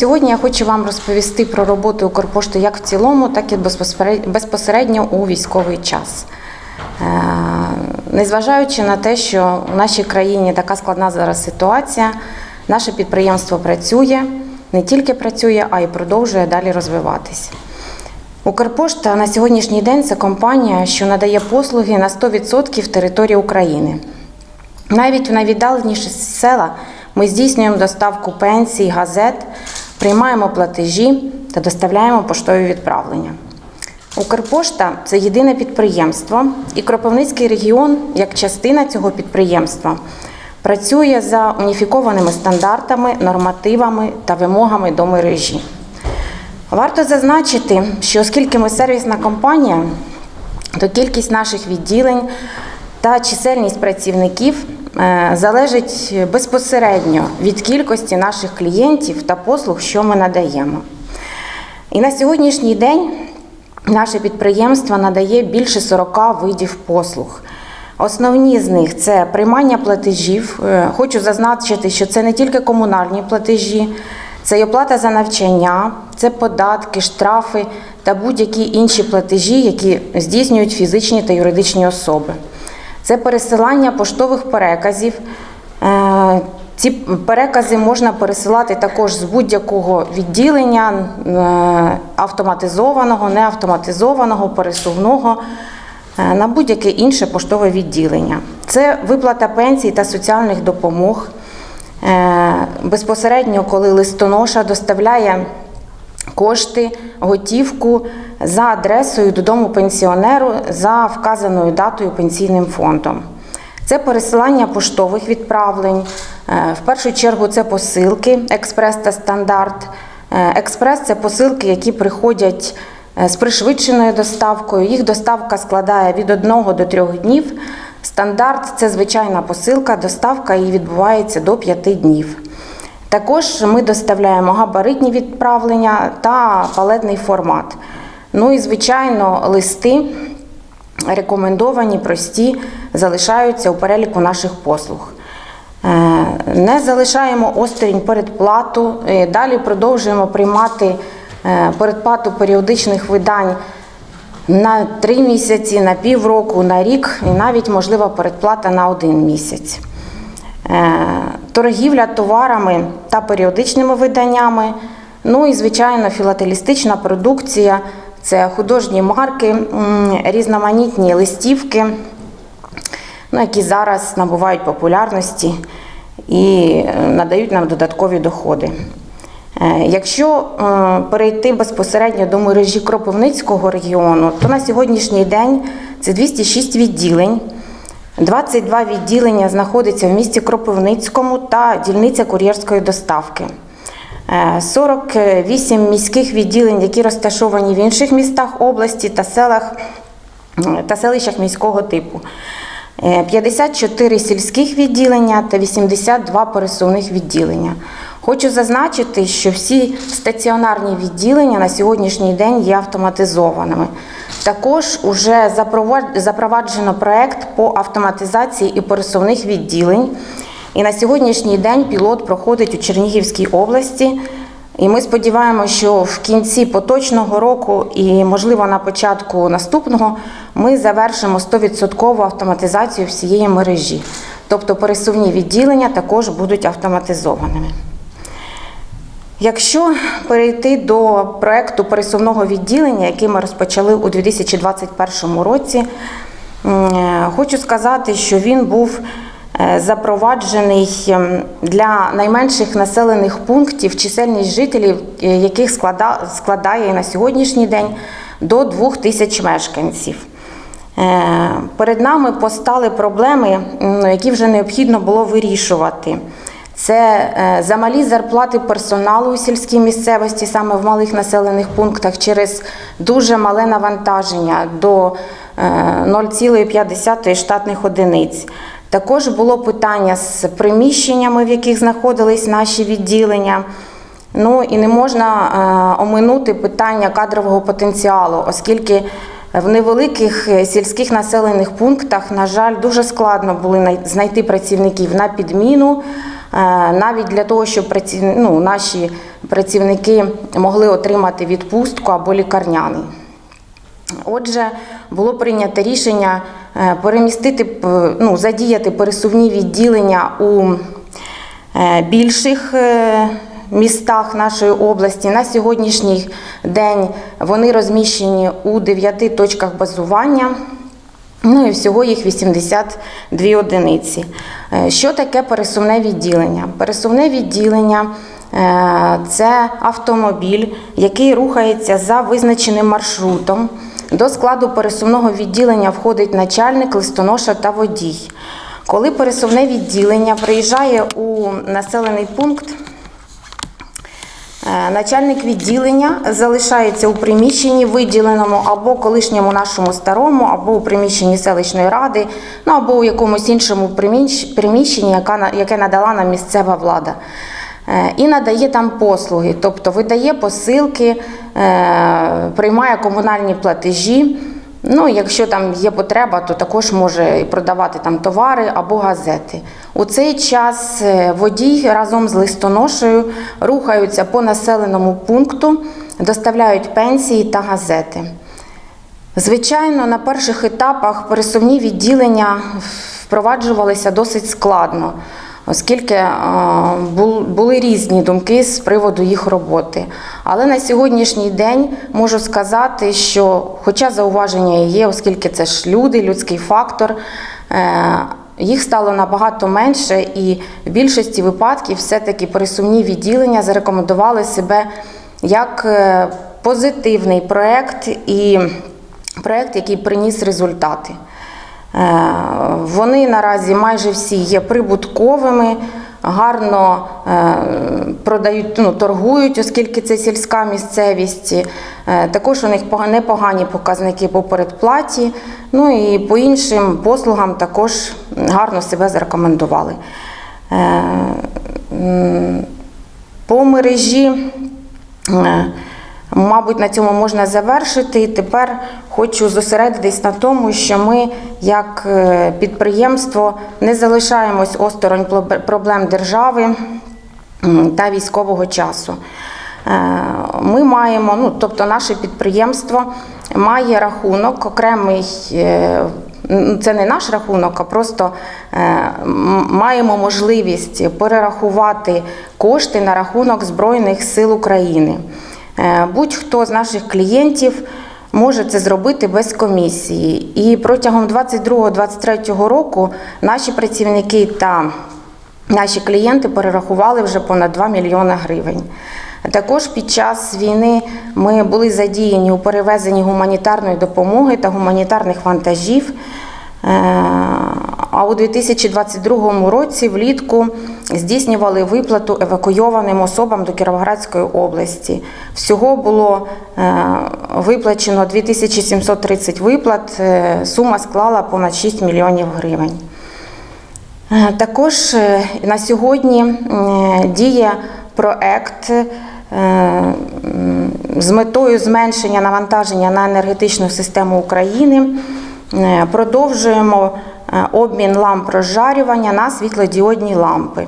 сьогодні я хочу вам розповісти про роботу Укрпошти як в цілому, так і безпосередньо- у військовий час. Е, Незважаючи на те, що у нашій країні така складна зараз ситуація, наше підприємство працює, не тільки працює, а й продовжує далі розвиватись. Укрпошта на сьогоднішній день це компанія, що надає послуги на 100% території України. Навіть в найвіддаленіші села ми здійснюємо доставку пенсій, газет, приймаємо платежі та доставляємо поштові відправлення. Укрпошта це єдине підприємство, і Кропивницький регіон, як частина цього підприємства, працює за уніфікованими стандартами, нормативами та вимогами до мережі. Варто зазначити, що оскільки ми сервісна компанія, то кількість наших відділень та чисельність працівників залежить безпосередньо від кількості наших клієнтів та послуг, що ми надаємо. І на сьогоднішній день наше підприємство надає більше 40 видів послуг. Основні з них це приймання платежів. Е, Хочу зазначити, що це не тільки комунальні платежі, це й оплата за навчання, це податки, штрафи та будь-які інші платежі, які здійснюють фізичні та юридичні особи. Це пересилання поштових переказів. Е, Ці перекази можна пересилати також з будь-якого відділення е, автоматизованого, неавтоматизованого, пересувного е, на будь-яке інше поштове відділення. Це виплата пенсій та соціальних допомог. Безпосередньо, коли листоноша доставляє кошти, готівку за адресою додому пенсіонеру за вказаною датою пенсійним фондом. Це пересилання поштових відправлень. Е, В першу чергу це посилки, експрес та стандарт. Е, Експрес це посилки, які приходять е, з пришвидшеною доставкою. Їх доставка складає від 1 до 3 днів. Стандарт це звичайна посилка, доставка її відбувається до 5 днів. Також ми доставляємо габаритні відправлення та палетний формат. Ну і, звичайно, листи рекомендовані, прості, залишаються у переліку наших послуг. Е, Не залишаємо осторонь передплату. Е, Далі продовжуємо приймати е, передплату періодичних видань на три місяці, на півроку, на рік і навіть можлива передплата на один місяць. Е, Торгівля товарами та періодичними виданнями. Ну і, звичайно, філателістична продукція це художні марки, різноманітні листівки, ну, які зараз набувають популярності і е, надають нам додаткові доходи. Е, Якщо перейти безпосередньо до мережі Кропивницького регіону, то на сьогоднішній день це 206 відділень. 22 відділення знаходиться в місті Кропивницькому та дільниця кур'єрської доставки. Е, 48 міських відділень, які розташовані в інших містах області та селах та селищах міського типу. Е, 54 сільських відділення та 82 пересувних відділення. Хочу зазначити, що всі стаціонарні відділення на сьогоднішній день є автоматизованими. Також уже запроваджено проект по автоматизації і пересувних відділень. І на сьогоднішній день пілот проходить у Чернігівській області. І ми сподіваємося, що в кінці поточного року і, можливо, на початку наступного ми завершимо 100% автоматизацію всієї мережі. Тобто пересувні відділення також будуть автоматизованими. Якщо перейти до проекту пересувного відділення, який ми розпочали у 2021 році, е, хочу сказати, що він був е, запроваджений для найменших населених пунктів, чисельність жителів, е, яких складає на сьогоднішній день до 2 тисяч мешканців. Перед нами постали проблеми, які вже необхідно було вирішувати. Це е, замалі зарплати персоналу у сільській місцевості, саме в малих населених пунктах, через дуже мале навантаження до е, 0,5 штатних одиниць. Також було питання з приміщеннями, в яких знаходились наші відділення. Ну і не можна е, оминути питання кадрового потенціалу, оскільки в невеликих е, сільських населених пунктах, на жаль, дуже складно було знайти працівників на підміну навіть для того, щоб ну, наші працівники могли отримати відпустку або лікарняний. Отже, було прийнято рішення е, перемістити, п- ну, задіяти пересувні відділення у е, більших е, містах нашої області. На сьогоднішній день вони розміщені у 9 точках базування. Ну і всього їх 82 одиниці. Е, Що таке пересувне відділення? Пересувне відділення е, це автомобіль, який рухається за визначеним маршрутом. До складу пересувного відділення входить начальник, листоноша та водій. Коли пересувне відділення приїжджає у населений пункт, Начальник відділення залишається у приміщенні, виділеному або колишньому нашому старому, або у приміщенні селищної ради, ну або у якомусь іншому приміщенні, яке надала нам місцева влада. Е, І надає там послуги, тобто видає посилки, е, приймає комунальні платежі. Ну, якщо там є потреба, то також може продавати там товари або газети. У цей час е, водій разом з листоношею рухаються по населеному пункту, доставляють пенсії та газети. Звичайно, на перших етапах пересувні відділення впроваджувалися досить складно, оскільки е, були різні думки з приводу їх роботи. Але на сьогоднішній день можу сказати, що, хоча зауваження є, оскільки це ж люди, людський фактор, е, їх стало набагато менше, і в більшості випадків все-таки пересувні відділення зарекомендували себе як е, позитивний проект і проект, який приніс результати. Е, Вони наразі майже всі є прибутковими, гарно е, продають, ну, торгують, оскільки це сільська місцевість. Е, Також у них непогані показники по передплаті. Ну і по іншим послугам також гарно себе зарекомендували. По мережі Мабуть, на цьому можна завершити. І тепер хочу зосередитись на тому, що ми, як е, підприємство, не залишаємось осторонь проблем держави та військового часу. Е, Ми маємо, ну тобто, наше підприємство має рахунок окремий. е, Це не наш рахунок, а просто маємо можливість перерахувати кошти на рахунок Збройних сил України. Е, Будь-хто з наших клієнтів може це зробити без комісії. І протягом 22-23 року наші працівники та наші клієнти перерахували вже понад 2 мільйони гривень. Також під час війни ми були задіяні у перевезенні гуманітарної допомоги та гуманітарних вантажів. А у 2022 році влітку здійснювали виплату евакуйованим особам до Кіровоградської області. Всього було е, виплачено 2730 виплат. Е, Сума склала понад 6 мільйонів гривень. Е, Також на сьогодні діє проект з метою зменшення навантаження на енергетичну систему України. Продовжуємо обмін ламп розжарювання на світлодіодні лампи.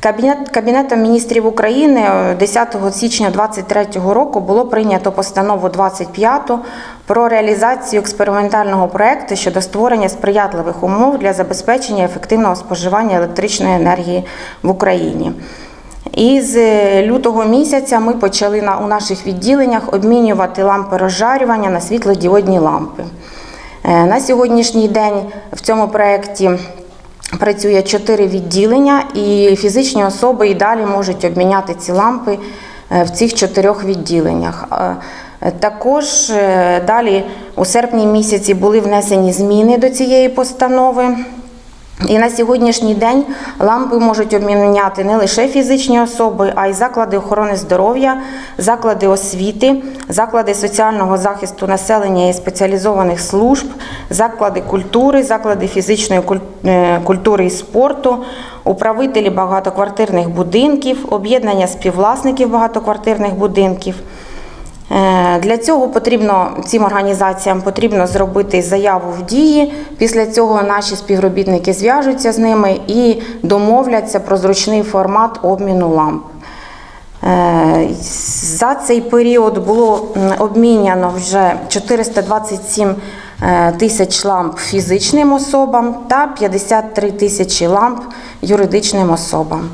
Кабінет, Кабінетом міністрів України е, 10 січня 2023 року було прийнято постанову 25 про реалізацію експериментального проекту щодо створення сприятливих умов для забезпечення ефективного споживання електричної енергії в Україні. І з е, лютого місяця ми почали на, у наших відділеннях обмінювати лампи розжарювання на світлодіодні лампи. Е, На сьогоднішній день в цьому проєкті працює чотири відділення, і фізичні особи і далі можуть обміняти ці лампи е, в цих чотирьох відділеннях. Е, Також далі у серпні місяці були внесені зміни до цієї постанови. І на сьогоднішній день лампи можуть обміняти не лише фізичні особи, а й заклади охорони здоров'я, заклади освіти, заклади соціального захисту населення і спеціалізованих служб, заклади культури, заклади фізичної е, культури і спорту, управителі багатоквартирних будинків, об'єднання співвласників багатоквартирних будинків. Е, Для цього потрібно цим організаціям потрібно зробити заяву в дії. Після цього наші співробітники зв'яжуться з ними і домовляться про зручний формат обміну ламп. Е, За цей період було обміняно вже 427 е, тисяч ламп фізичним особам та 53 тисячі ламп юридичним особам.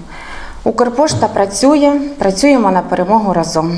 Укрпошта працює, працюємо на перемогу разом.